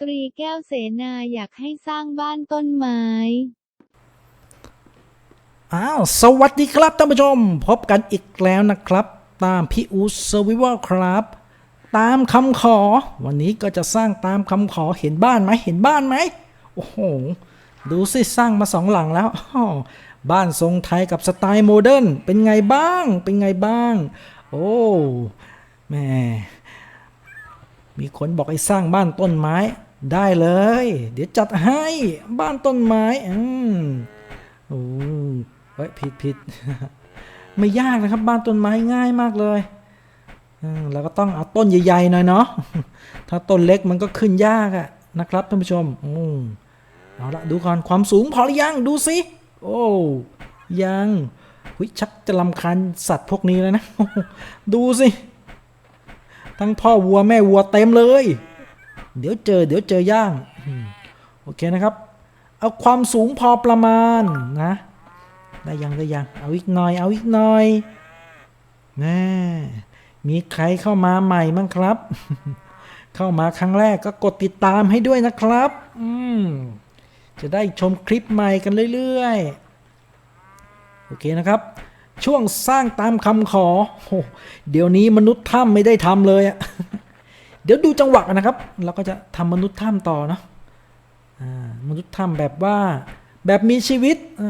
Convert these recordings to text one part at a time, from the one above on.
ตรีแก้วเสนาอยากให้สร้างบ้านต้นไม้ อ้าว สวัสดีครับท่านผู้ชม พบกันอีกแล้วนะครับ ตามพี่อูสวิวครับ ตามคำขอ วันนี้ก็จะสร้างตามคำขอเห็นบ้านไหมเห็นบ้านไหมโอ้โห ดูสิสร้างมาสองหลังแล้วบ้านทรงไทยกับสไตล์โมเดิร์นเป็นไงบ้าง เป็นไงบ้าง โอ้แม่มีคนบอกให้สร้างบ้านต้นไม้ ได้เลย เดี๋ยวจัดให้บ้านต้นไม้อืมโอ้เฮ้ยผิดผิดไม่ยากนะครับ บ้านต้นไม้ง่ายมากเลยอืมแล้วก็ต้องเอาต้นใหญ่ๆหน่อยเนาะถ้าต้นเล็กมันก็ขึ้นยากอะนะครับท่านผู้ชมอืมเอาละดูก่อนความสูงพอหรือยังดูสิโอ้ยังหุยชักจะลำคาญสัตว์พวกนี้แล้วนะ ดูสิ ทั้งพ่อวัวแม่วัวเต็มเลย เดี๋ยวเจอเดี๋ยวเจอย่างโอเคนะครับ เอาความสูงพอประมาณนะ ได้ยังได้ยัง เอาอีกหน่อย เอาอีกหน่อยแน่มีใครเข้ามาใหม่มั้งครับ เข้ามาครั้งแรกก็กดติดตามให้ด้วยนะครับ อืมจะได้ชมคลิปใหม่กันเรื่อยๆ โอเคนะครับ ช่วงสร้างตามคำขอ เดี๋ยวนี้มนุษย์ถ้ำไม่ได้ทำเลยอะ เดี๋ยวดูจังหวะนะครับ เราก็จะทำมนุษย์ถ้ำต่อเนาะมนุษย์ถ้ำแบบว่าแบบมีชีวิตอ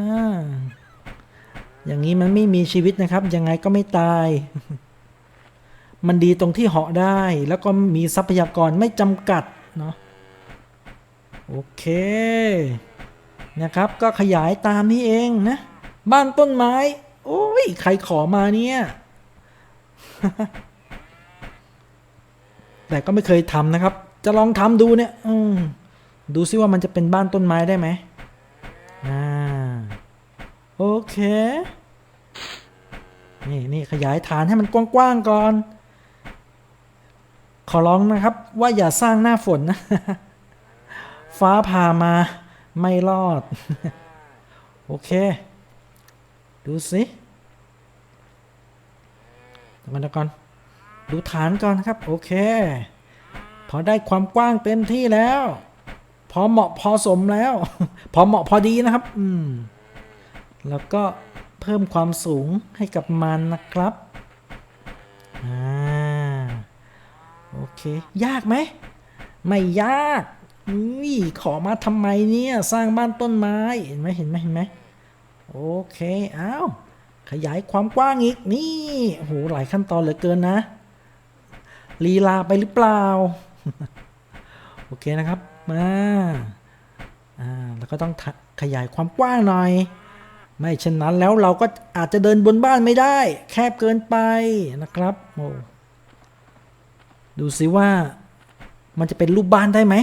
อย่างนี้มันไม่มีชีวิตนะครับ ยังไงก็ไม่ตาย มันดีตรงที่เหาะได้ แล้วก็มีทรัพยากรไม่จำกัดเนาะโอเคนะครับ ก็ขยายตามนี้เองนะ บ้านต้นไม้ โอ้ย ใครขอมาเนี่ย แต่ก็ไม่เคยทำนะครับ จะลองทำดูเนี่ยอืดูซิว่ามันจะเป็นบ้านต้นไม้ได้ไหมอ่าโอเคนี่นี่ขยายฐานให้มันกว้างๆก่อน ขอร้องนะครับ ว่าอย่าสร้างหน้าฝนนะ ฟ้าผ่ามาไม่รอด โอเค ดูสิเดี๋ยวก่อน ดูฐานก่อนครับ โอเค พอได้ความกว้างเต็มที่แล้ว พอเหมาะพอสมแล้ว พอเหมาะพอดีนะครับ อืม แล้วก็เพิ่มความสูงให้กับมันนะครับ อ่า โอเค ยากไหม ไม่ยากอุ้ยขอมาทำไมเนี่ย สร้างบ้านต้นไม้ เห็นไหมเห็นไหมเห็นไหมโอเค อ้าว ขยายความกว้างอีก นี่โหหลายขั้นตอนเหลือเกินนะ ลีลาไปหรือเปล่า โอเคนะครับ มาอ่าแล้วก็ต้องขยายความกว้างหน่อย ไม่เช่นนั้นแล้วเราก็อาจจะเดินบนบ้านไม่ได้ แคบเกินไปนะครับโอ้ดูสิว่ามันจะเป็นรูปบ้านได้ไหม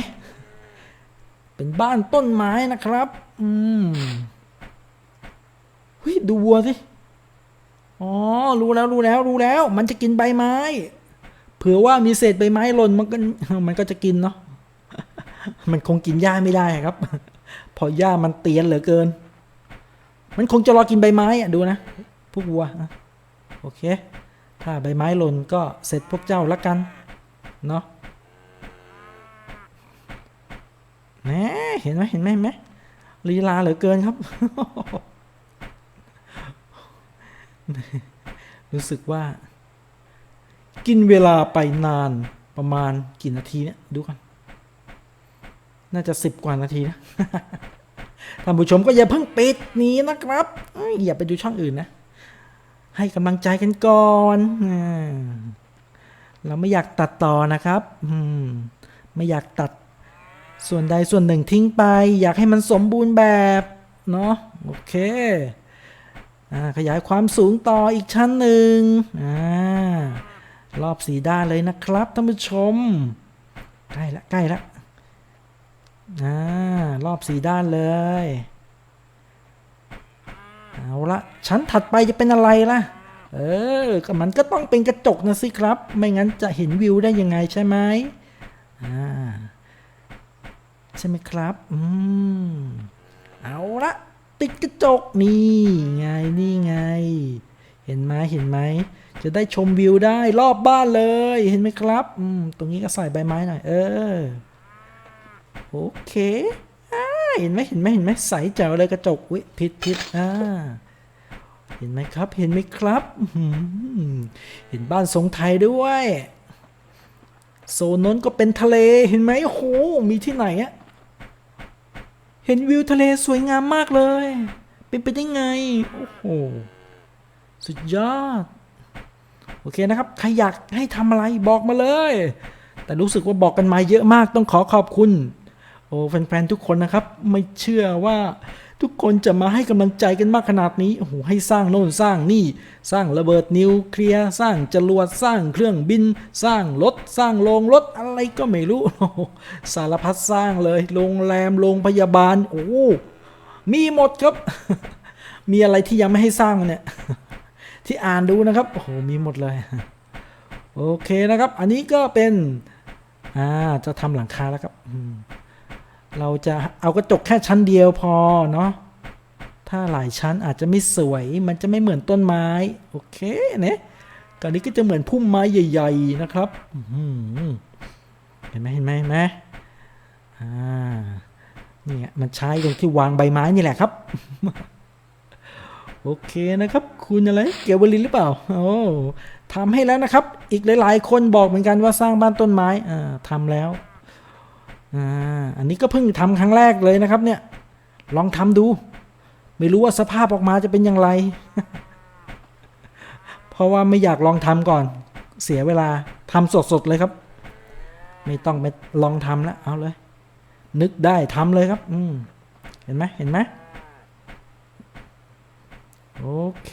เป็นบ้านต้นไม้นะครับ อืมเฮ้ยดูวัวสิ อ๋อ รู้แล้วรู้แล้วรู้แล้ว มันจะกินใบไม้ ผื่อว่ามีเศษใบไม้หล่นมันก็มันก็จะกินเนาะ มันคงกินหญ้าไม่ได้ครับเพอหญ้ามันเตียนเหลือเกิน มันคงจะรอกินใบไม้อะดูนะพวกวัวโอเค ถ้าใบไม้หล่นก็เสร็จพวกเจ้าละกันเนาะแหมเห็นไหมเห็นไหมไหมลีลาเหลือเกินครับ รู้สึกว่า กินเวลาไปนานประมาณกี่นาทีเนี่ยดูกันน่าจะสิบกว่านาทีนะท่านผู้ชมก็อย่าเพิ่งปิดนี้นะครับอย่าไปดูช่องอื่นนะ ให้กำลังใจกันก่อนเราไม่อยากตัดต่อนะครับไม่อยากตัดส่วนใดส่วนหนึ่งทิ้งไป อยากให้มันสมบูรณ์แบบเนาะโอเคอขยายความสูงต่ออีกชั้นหนึ่งอ่า รอบสีด้านเลยนะครับท่านผู้ชม ใกล้ละใกล้ละอ่ารอบสีด้านเลย เอาละชั้นถัดไปจะเป็นอะไรล่ะ เออก็มันก็ต้องเป็นกระจกนะสิครับ ไม่งั้นจะเห็นวิวได้ยังไงใช่ไหมอ่าใช่ไหมครับ อืม เอาละติดกระจกนี่ไงนี่ไง เห็นไหมเห็นไหม จะได้ชมวิวได้รอบบ้านเลยเห็นไหมครับอืมตรงนี้ก็ใส่ใบไม้หน่อย เออ โอเคอ่าเห็นไหมเห็นไหมเห็นไหมใสแจ๋วเลยกระจกวิผิดผิดอ่าเห็นไหมครับ เห็นไหมครับ เห็นบ้านทรงไทยด้วย โซนนั้นก็เป็นทะเล เห็นไหมโอ้โห มีที่ไหนอะเห็นวิวทะเลสวยงามมากเลย เป็นไปได้ไง โอ้โห สุดยอด โอเคนะครับ ใครอยากให้ทำอะไรบอกมาเลย แต่รู้สึกว่าบอกกันมาเยอะมากต้องขอขอบคุณ โอ้แฟนๆทุกคนนะครับ ไม่เชื่อว่าทุกคนจะมาให้กำลังใจกันมากขนาดนี้ โอ้โห ให้สร้างโน่นสร้างนี่ สร้างระเบิดนิวเคลียร์ สร้างจรวด สร้างเครื่องบิน สร้างรถ สร้างโรงรถ อะไรก็ไม่รู้ สารพัดสร้างเลย โรงแรม โรงพยาบาล โอ้ มีหมดครับ มีอะไรที่ยังไม่ให้สร้างเนี่ย ที่อ่านดูนะครับโอ้โหมีหมดเลย โอเคนะครับ อันนี้ก็เป็นอ่าจะทำหลังคาแล้วครับเราจะเอากระจกแค่ชั้นเดียวพอเนาะถ้าหลายชั้นอาจจะไม่สวยมันจะไม่เหมือนต้นไม้ โอเคเนี่ยก่อนนี้ก็จะเหมือนพุ่มไม้ใหญ่ ๆ นะครับเห็นไหมเห็นไหมเห็นไหมอ่าเนี่ยมันใช้ตรงที่วางใบไม้นี่แหละครับ โอเคนะครับ คุณอะไรเกียวบลินหรือเปล่าโอ้ทำให้แล้วนะครับ อีกหลายๆ คนบอกเหมือนกันว่าสร้างบ้านต้นไม้อ่าทำแล้วอ่าอันนี้ก็เพิ่งทำครั้งแรกเลยนะครับเนี่ย ลองทำดู ไม่รู้ว่าสภาพออกมาจะเป็นอย่างไร เพราะว่าไม่อยากลองทำก่อน เสียเวลาทำสดๆเลยครับ ไม่ต้องไปลองทำแล้วเอาเลย นึกได้ทำเลยครับ อืมเห็นไหมเห็นไหม โอเค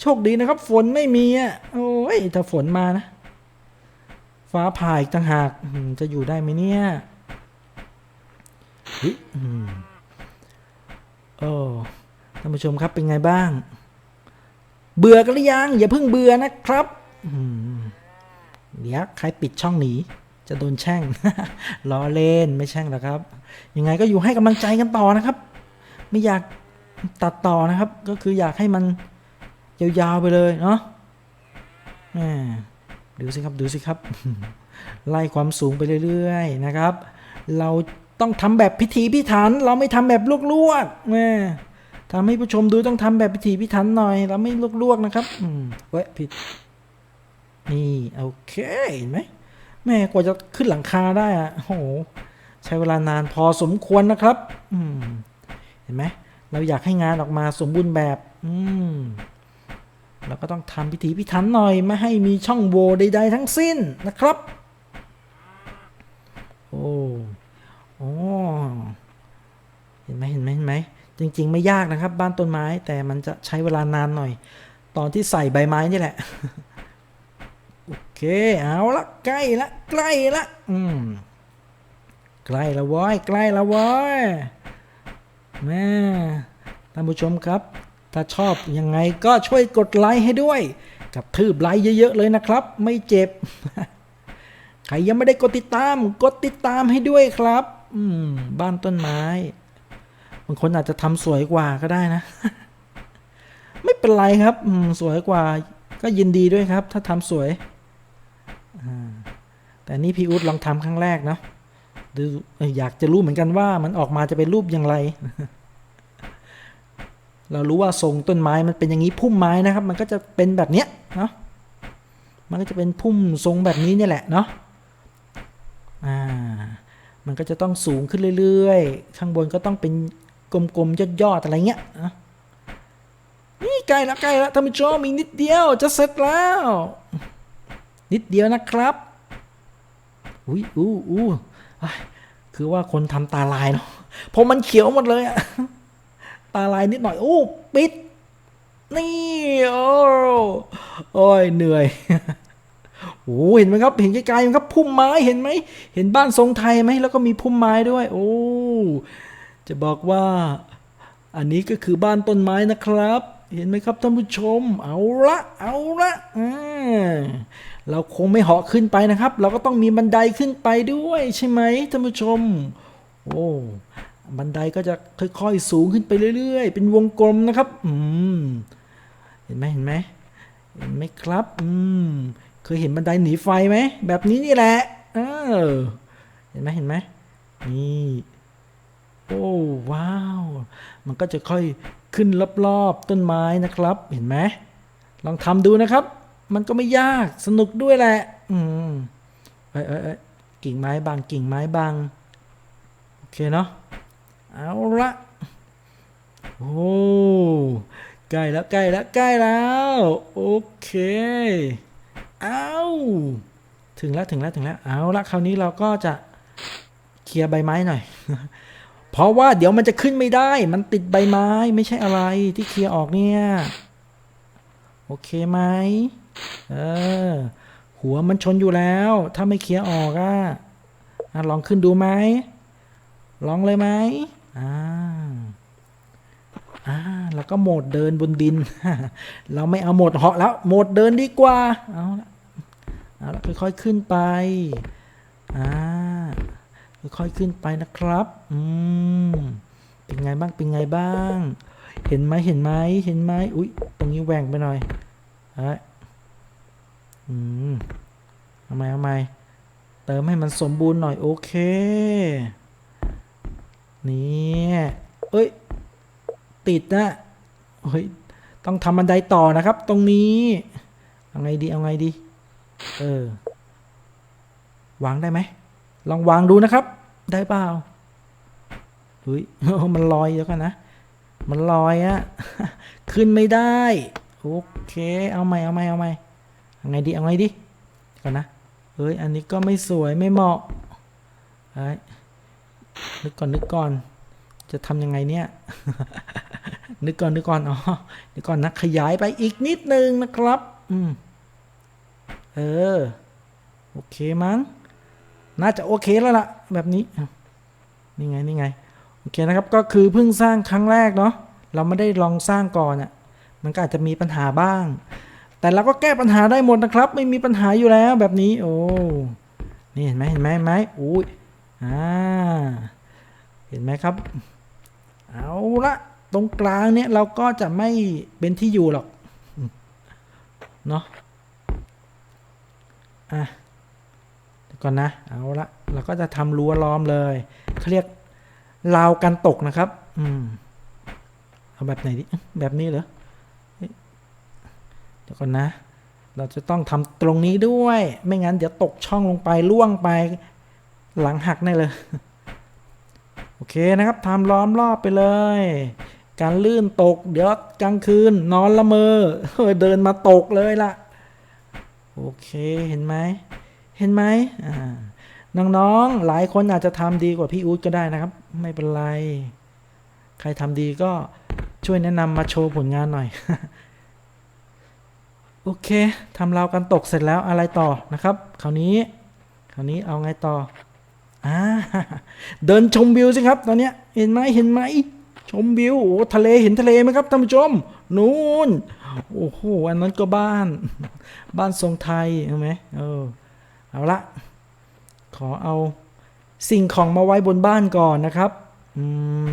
โชคดีนะครับ ฝนไม่มีอะ โอ้ยถ้าฝนมานะ ฟ้าผ่าอีกต่างหากจะอยู่ได้ไหมเนี่ยฮ้ยอืมโอ้ท่านผู้ชมครับเป็นไงบ้าง เบื่อกันหรือยัง อย่าเพิ่งเบื่อนะครับเดี๋ยวใครปิดช่องหนีจะโดนแช่งล้อเล่นไม่แช่งหรอกครับ ยังไงก็อยู่ให้กำลังใจกันต่อนะครับ ไม่อยาก ตัดต่อนะครับ ก็คืออยากให้มันยาวๆไปเลยเนาะแหมดูสิครับดูสิครับ ไล่ความสูงไปเรื่อยๆนะครับ เราต้องทำแบบพิธีพิถัน เราไม่ทำแบบลวกๆแหมทำให้ผู้ชมดูต้องทำแบบพิธีพิถันหน่อย เราไม่ลวกๆนะครับอืมเว้ยผิด นี่โอเคเห็นไหมแม่กว่าจะขึ้นหลังคาได้อะโอ้โหใช้เวลานานพอสมควรนะครับ อืม เห็นไหม เราอยากให้งานออกมาสมบูรณ์แบบ อืมเราก็ต้องทำพิธีพิถันหน่อยไม่ให้มีช่องโหว่ใดๆทั้งสิ้นนะครับ โอ้โอ้เห็นไหมเห็นไหมเห็นไหมจริง ๆ ไม่ยากนะครับ บ้านต้นไม้แต่มันจะใช้เวลานานหน่อย ตอนที่ใส่ใบไม้นี่แหละ โอเคเอาละใกล้ละใกล้ละอืมใกล้ละว้ยใกล้ละว้ย แม่ท่านผู้ชมครับ ถ้าชอบยังไงก็ช่วยกดไลค์ให้ด้วย กับทืบไลค์เยอะๆเลยนะครับ ไม่เจ็บ ใครยังไม่ได้กดติดตาม กดติดตามให้ด้วยครับ อืม บ้านต้นไม้บางคนอาจจะทำสวยกว่าก็ได้นะ ไม่เป็นไรครับ อืม สวยกว่า ก็ยินดีด้วยครับ ถ้าทำสวย อ่า แต่นี่พี่อุ๊ดลองทำครั้งแรกเนาะ อ่อยากจะรู้เหมือนกันว่ามันออกมาจะเป็นรูปอย่างไร เรารู้ว่าทรงต้นไม้มันเป็นอย่างนี้พุ่มไม้นะครับ มันก็จะเป็นแบบเนี้ยเนาะมันก็จะเป็นพุ่มทรงแบบนี้เนี่ยแหละเนาะอ่ามันก็จะต้องสูงขึ้นเรื่อยๆ ข้างบนก็ต้องเป็นกลมๆยอดๆอะไรเงี้ยนะนี่ใกล้แล้วใกล้แล้วท่านผู้ชมอีกนิดเดียวจะเสร็จแล้ว นิดเดียวนะครับ อุ้ยอู้อู้อ คือว่าคนทำตาลายเนาะเพราะมันเขียวหมดเลยอะตาลายนิดหน่อยโอ้ปิด นี่โอ้โอ้ยเหนื่อยโอ้เห็นไหมครับ เห็นไกลๆไหมครับพุ่มไม้เห็นไหมเห็นบ้านทรงไทยไหมแล้วก็มีพุ่มไม้ด้วย โอ้จะบอกว่า อันนี้ก็คือบ้านต้นไม้นะครับ เห็นไหมครับท่านผู้ชม เอาละเอาละอ่า เราคงไม่เหาะขึ้นไปนะครับ เราก็ต้องมีบันไดขึ้นไปด้วยใช่ไหมท่านผู้ชม โอ้บันไดก็จะค่อยๆสูงขึ้นไปเรื่อย ๆ เป็นวงกลมนะครับ อืม เห็นไหมเห็นไหมเห็นไหมครับ อืม เคยเห็นบันไดหนีไฟไหม แบบนี้นี่แหละ เออ เห็นไหมเห็นไหมนี่ โอ้ว้าว มันก็จะค่อยขึ้นรอบๆต้นไม้นะครับ เห็นไหม ลองทำดูนะครับ มันก็ไม่ยากสนุกด้วยแหละ อืมเอ้ยเอ้ยกิ่งไม้บางกิ่งไม้บางโอเคเนาะเอาละโอ้ใกล้แล้วใกล้แล้วใกล้แล้วโอเคเอาถึงแล้วถึงแล้วถึงแล้วเอาละคราวนี้เราก็จะเคลียร์ใบไม้หน่อย เพราะว่าเดี๋ยวมันจะขึ้นไม่ได้ มันติดใบไม้ไม่ใช่อะไรที่เคลียร์ออกเนี่ย โอเคไหม เออ หัวมันชนอยู่แล้ว ถ้าไม่เคลียร์ออกอะอะลองขึ้นดูไหมลองเลยไหมอ่าอ่าแล้วก็โหมดเดินบนดิน เราไม่เอาโหมดเหาะแล้วโหมดเดินดีกว่า เอาละเอาละค่อยๆขึ้นไป อ่า ค่อยๆขึ้นไปนะครับ อืม เป็นไงบ้าง เป็นไงบ้าง เห็นไหมเห็นไหมเห็นไหม อุ๊ยตรงนี้แหว่งไปหน่อยเอ้ย อืมทำไมทำไม เติมให้มันสมบูรณ์หน่อย โอเค นี่เอ้ย ติดนะเฮ้ย ต้องทำบันไดต่อนะครับ ตรงนี้ เอาไงดี เอาไงดี เออ วางได้ไหม ลองวางดูนะครับ ได้เปล่าเฮ้ย มันลอยเดี๋ยวกันนะ มันลอยอะ ขึ้นไม่ได้ โอเค เอาใหม่ เอาใหม่ เอาใหม่ เอาไงดีเอาไงดีก่อนนะเฮ้ยอันนี้ก็ไม่สวยไม่เหมาะเฮ้นึกก่อนนึกก่อน จะทำยังไงเนี่ย นึกก่อนนึกก่อนอ๋อนึกก่อนนะขยายไปอีกนิดนึงนะครับอืมเออโอเคมั้งน่าจะโอเคแล้วล่ะแบบนี้นี่ไงนี่ไงโอเคนะครับก็คือเพิ่งสร้างครั้งแรกเนาะเราไม่ได้ลองสร้างก่อนอะ่ะมันก็อาจจะมีปัญหาบ้าง แต่เราก็แก้ปัญหาได้หมดนะครับ ไม่มีปัญหาอยู่แล้วแบบนี้ โอ้ นี่เห็นไหมเห็นไหมเห็นไหมอุ้ย อ่า เห็นไหมครับ เอาละตรงกลางเนี่ยเราก็จะไม่เป็นที่อยู่หรอก เนาะอะก่อนนะ เอาละเราก็จะทำรั้วล้อมเลยเขาเรียกราวกันตกนะครับ อืม เอาแบบไหนดิ แบบนี้เหรอ ดี๋ยวก่อนนะ เราจะต้องทำตรงนี้ด้วย ไม่งั้นเดี๋ยวตกช่องลงไปล่วงไป หลังหักแน่เลย โอเคนะครับทำล้อมรอบไปเลย การลื่นตก เดี๋ยวกลางคืน นอนละเมอเฮ้ยเดินมาตกเลยล่ะ โอเคเห็นไหม เห็นไหมอ่าน้องๆ หลายคนอาจจะทำดีกว่าพี่อู๊ดก็ได้นะครับ ไม่เป็นไร ใครทำดีก็ช่วยแนะนำมาโชว์ผลงานหน่อย โอเคทำราวกันตกเสร็จแล้วอะไรต่อนะครับ คราวนี้ คราวนี้เอาไงต่ออ่าเดินชมวิวสิครับ ตอนเนี้ยเห็นไหมเห็นไหมชมวิวโอ้ทะเลเห็นทะเลไหมครับท่านผู้ชมนู่นโอ้โหอันนั้นก็บ้าน บ้านทรงไทยเห็นไหมเออเอาละขอเอาสิ่งของมาไว้บนบ้านก่อนนะครับอื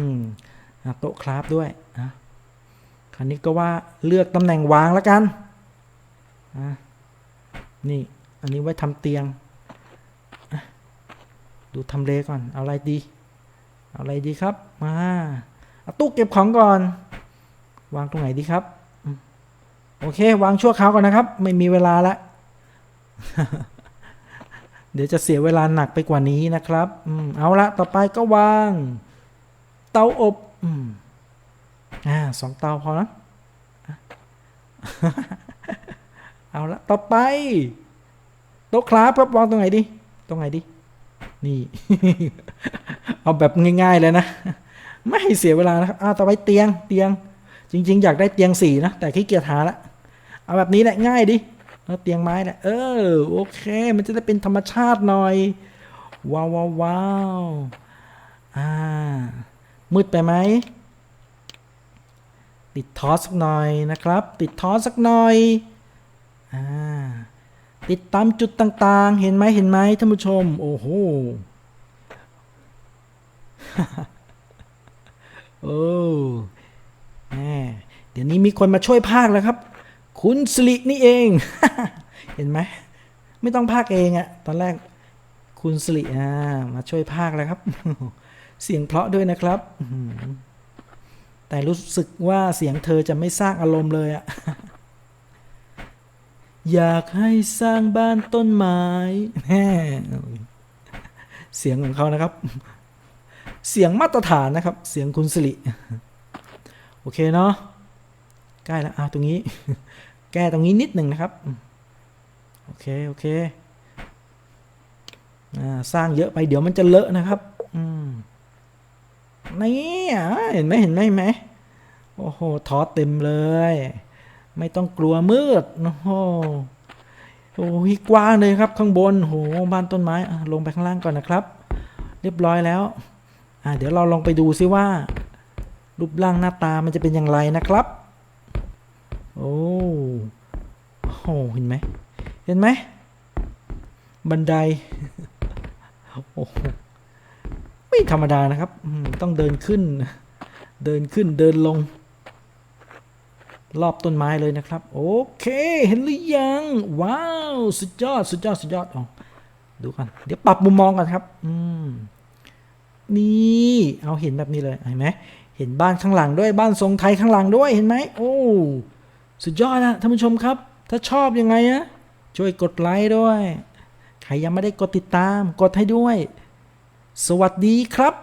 มโต๊ะคราฟด้วยอะคราวนี้ก็ว่าเลือกตำแหน่งวางแล้วกัน อะนี่ อันนี้ไว้ทำเตียง ดูทำเลก่อน เอาอะไรดี เอาอะไรดีครับ มาเอาตู้เก็บของก่อน วางตรงไหนดีครับ โอเค วางชั่วคราวก่อนนะครับ ไม่มีเวลาละ เดี๋ยวจะเสียเวลาหนักไปกว่านี้นะครับอเอาละ ต่อไปก็วาง เตาอบอ่าสองเตาพอนะ เอาละต่อไป โต๊ะคราฟครับวางตรงไหนดีตรงไหนดีนี่ เอาแบบง่าย ๆเลยนะ ไม่เสียเวลานะครับเอาต่อไปเตียงเตียง จริง ๆ อยากได้เตียงสี่นะ แต่ขี้เกียจหาละเอาแบบนี้แหละง่ายดิเตียงไม้แหละเออโอเค มันจะได้เป็นธรรมชาติหน่อย ว้าวว้าวอ่ามืดไปไหมติดทอสสักหน่อยนะครับ ติดทอสสักหน่อย ติดตามจุดต่างๆ เห็นไหมเห็นไหมท่านผู้ชม โอ้โหโอ้แหมเดี๋ยวนี้มีคนมาช่วยภาคแล้วครับ คุณสิรินี่เอง เห็นไหม ไม่ต้องภาคเองอะตอนแรกคุณสิริอ่ามาช่วยภาคแล้วครับ เสียงเพราะด้วยนะครับ แต่รู้สึกว่าเสียงเธอจะไม่สร้างอารมณ์เลยอะ อยากให้สร้างบ้านต้นไม้แน่เสียงของเขานะครับ เสียงมาตรฐานนะครับ เสียงคุณสิริโอเคเนาะใกล้แล้วอ่าตรงนี้ แก้ตรงนี้นิดหนึ่งนะครับ โอเค โอเคอ่าสร้างเยอะไปเดี๋ยวมันจะเลอะนะครับอืมนี่เห็นไหมเห็นไหมไหมโอ้โหทอเต็มเลย ไม่ต้องกลัวมืดโอ้โหโอ้ยกว้างเลยครับข้างบนโหบ้านต้นไม้ลงไปข้างล่างก่อนนะครับ เรียบร้อยแล้วอ่าเดี๋ยวเราลองไปดูซิว่า รูปร่างหน้าตามันจะเป็นอย่างไรนะครับ โอ้โหเห็นไหมเห็นไหมบันไดโอ้โหไม่ธรรมดานะครับต้องเดินขึ้น เดินขึ้นเดินลง รอบต้นไม้เลยนะครับ โอเค เห็นหรือยัง ว้าว สุดยอด สุดยอด สุดยอดออดูกันเดี๋ยวปรับมุมมองกันครับ อืม นี่ เอาเห็นแบบนี้เลย เห็นไหม เห็นบ้านข้างหลังด้วย บ้านทรงไทยข้างหลังด้วย เห็นไหม โอ้ สุดยอดนะท่านผู้ชมครับ ถ้าชอบยังไงนะช่วยกดไลค์ด้วย ใครยังไม่ได้กดติดตาม กดให้ด้วย สวัสดีครับ